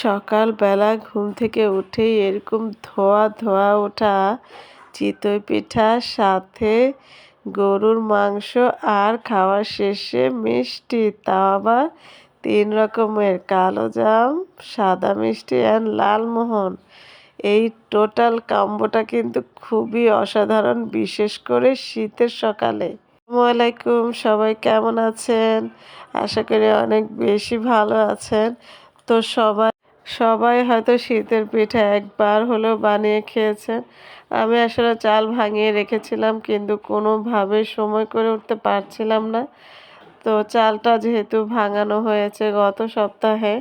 সকালবেলা ঘুম থেকে উঠেই এরকম ধোয়া ধোয়া ওঠা, চিতই পিঠা, সাথে গরুর মাংস আর খাওয়ার শেষে মিষ্টি, তাও আবার তিন রকমের। কালো জাম, সাদা মিষ্টি অ্যান্ড লালমোহন এই টোটাল কাম্বোটা কিন্তু খুবই অসাধারণ, বিশেষ করে শীতের সকালে। আসসালামাইকুম সবাই কেমন আছেন? আশা করি অনেক বেশি ভালো আছেন। তো সবাই সবাই হয়তো শীতের পিঠা একবার হলেও বানিয়ে খেয়েছেন। আমি আসলে চাল ভাঙিয়ে রেখেছিলাম, কিন্তু কোনোভাবে সময় করে উঠতে পারছিলাম না। তো চালটা যেহেতু ভাঙানো হয়েছে গত সপ্তাহে,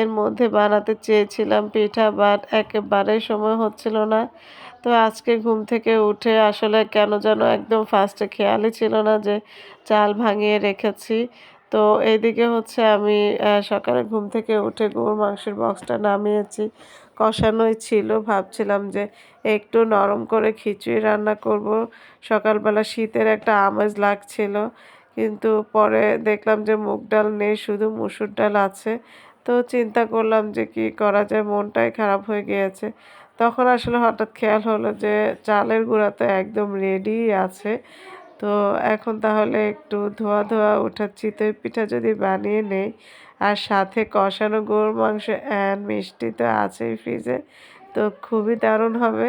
এর মধ্যে বানাতে চেয়েছিলাম পিঠা, বাট একেবারে সময় হচ্ছিল না। তো আজকে ঘুম থেকে উঠে আসলে কেন যেন একদম ফার্স্টে খেয়ালই ছিল না যে চাল ভাঙিয়ে রেখেছি। তো এইদিকে হচ্ছে আমি সকালে ঘুম থেকে উঠে গরুর মাংসের বক্সটা নামিয়েছি। কষানোই ছিল, ভাবছিলাম যে একটু নরম করে খিচুড়ি রান্না করব। সকালবেলা শীতের একটা আমেজ লাগছিল, কিন্তু পরে দেখলাম যে মুগ ডাল নেই, শুধু মুসুর ডাল আছে। তো চিন্তা করলাম যে কি করা যায়, মনটাই খারাপ হয়ে গিয়েছে। তখন আসলে হঠাৎ খেয়াল হলো যে চালের গুঁড়া তো একদম রেডি আছে। তো এখন তাহলে একটু ধোয়া ধোয়া ওঠার চিতই পিঠা যদি বানিয়ে নেই, আর সাথে কষানো গরুর মাংস অ্যান্ড মিষ্টি তো আছেই ফ্রিজে তো খুবই দারুণ হবে।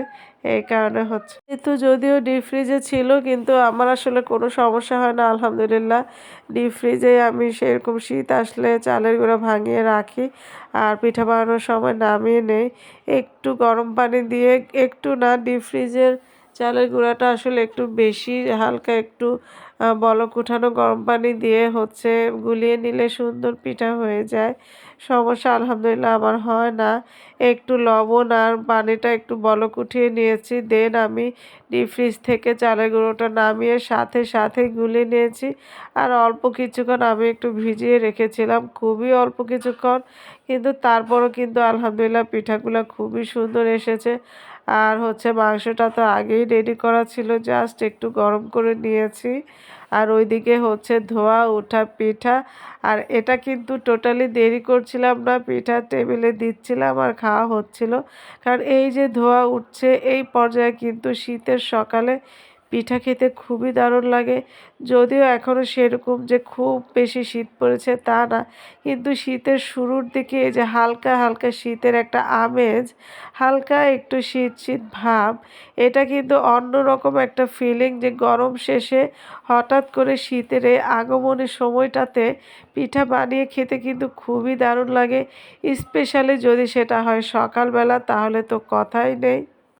এই কারণে হচ্ছে যেহেতু যদিও ডিপ ফ্রিজে ছিল, কিন্তু আমার আসলে কোনো সমস্যা হয় না, আলহামদুলিল্লাহ। ডিপ ফ্রিজে আমি সেরকম শীত আসলে চালের গুঁড়া ভাঙিয়ে রাখি, আর পিঠা বানানোর সময় নামিয়ে নেই। একটু গরম পানি দিয়ে, একটু না ডিপ ফ্রিজের চালের গুঁড়াটা আসলে একটু বেশি হালকা একটু বলক উঠানো গরম পানি দিয়ে হচ্ছে গুলিয়ে নিলে সুন্দর পিঠা হয়ে যায়। সমস্যা আলহামদুলিল্লাহ আমার হয় না। একটু লবণ আর পানিটা একটু বলক উঠিয়ে নিয়েছি, দেন আমি ডিপ ফ্রিজ থেকে চালের গুঁড়োটা নামিয়ে সাথে সাথে গুলিয়ে নিয়েছি। আর অল্প কিছুক্ষণ আমি একটু ভিজিয়ে রেখেছিলাম, খুবই অল্প কিছুক্ষণ, কিন্তু তারপরও কিন্তু আলহামদুলিল্লাহ পিঠাগুলো খুবই সুন্দর এসেছে। আর হচ্ছে মাংসটা তো আগেই রেডি করা ছিল জাস্ট একটু গরম করে নিয়েছি। আর ওইদিকে হচ্ছে ধোয়া ওঠা পিঠা। আর এটা কিন্তু টোটালি দেরি করছিলাম না, পিঠা টেবিলে দিচ্ছিলাম আর খাওয়া হচ্ছিল। কারণ এই যে ধোয়া উঠছে, এই পর্যায়ে কিন্তু শীতের সকালে পিঠা খেতে খুবই দারুণ লাগে। যদিও এখনও সেরকম যে খুব বেশি শীত পড়েছে তা না, কিন্তু শীতের শুরুর দিকে এই যে হালকা হালকা শীতের একটা আমেজ, হালকা একটু শীত শীত ভাব, এটা কিন্তু অন্যরকম একটা ফিলিং যে গরম শেষে হঠাৎ করে শীতের এই আগমনের সময়টাতে পিঠা বানিয়ে খেতে কিন্তু খুবই দারুণ লাগে। স্পেশালি যদি সেটা হয় সকালবেলা, তাহলে তো কথাই নেই।